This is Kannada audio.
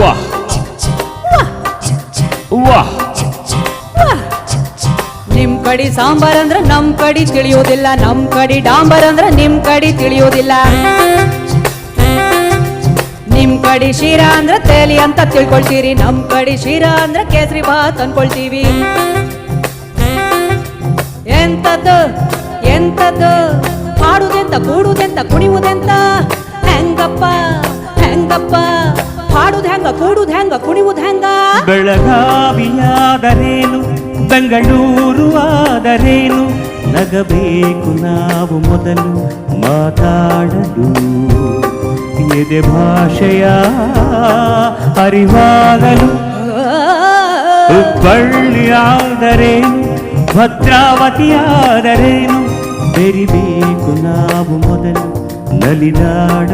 ವಾಹ್ ವಾಹ್ ನಿಮ್ ಕಡಿ ಸಾಂಬಾರ್ ಅಂದ್ರ ನಮ್ ಕಡಿ ತಿಳಿಯೋದಿಲ್ಲ, ನಮ್ ಕಡಿ ಡಾಂಬರ್ ಅಂದ್ರ ನಿಮ್ ಕಡಿ ತಿಳಿಯೋದಿಲ್ಲ. ನಿಮ್ ಕಡಿ ಶಿರಾ ಅಂದ್ರ ತೇಲಿ ಅಂತ ತಿಳ್ಕೊಳ್ತೀರಿ, ನಮ್ ಕಡಿ ಶಿರಾ ಅಂದ್ರ ಕೇಸರಿ ಬಾತ್ ಅನ್ಕೊಳ್ತೀವಿ. ಎಂತದ್ದು ಎಂತದ್ದು? ಹಾಡುದೆಂತ, ಕೂಡುದೆಂತ ಕುಣಿಯುವುದೆಂತ ಹೆಂಗ ಕೂಡುದ್ ಹೆಂಗ ಕುಣಿಯುವುದು ಹೆಂಗ ಬೆಳಗಾವಿಯಾದರೇನು? ಬೆಂಗಳೂರು ಆದರೇನು? ನಗಬೇಕು ನಾವು ಮೊದಲು ಮಾತಾಡಲು. ಎದೆ ಭಾಷೆಯ ಅರಿವಾಗಲು. ಹುಬ್ಬಳ್ಳಿಯಾದರೇನು? ಭದ್ರಾವತಿಯಾದರೇನು? ಬೆರಿಬೇಕು ನಾವು ಮೊದಲು ನಲಿದಾಡ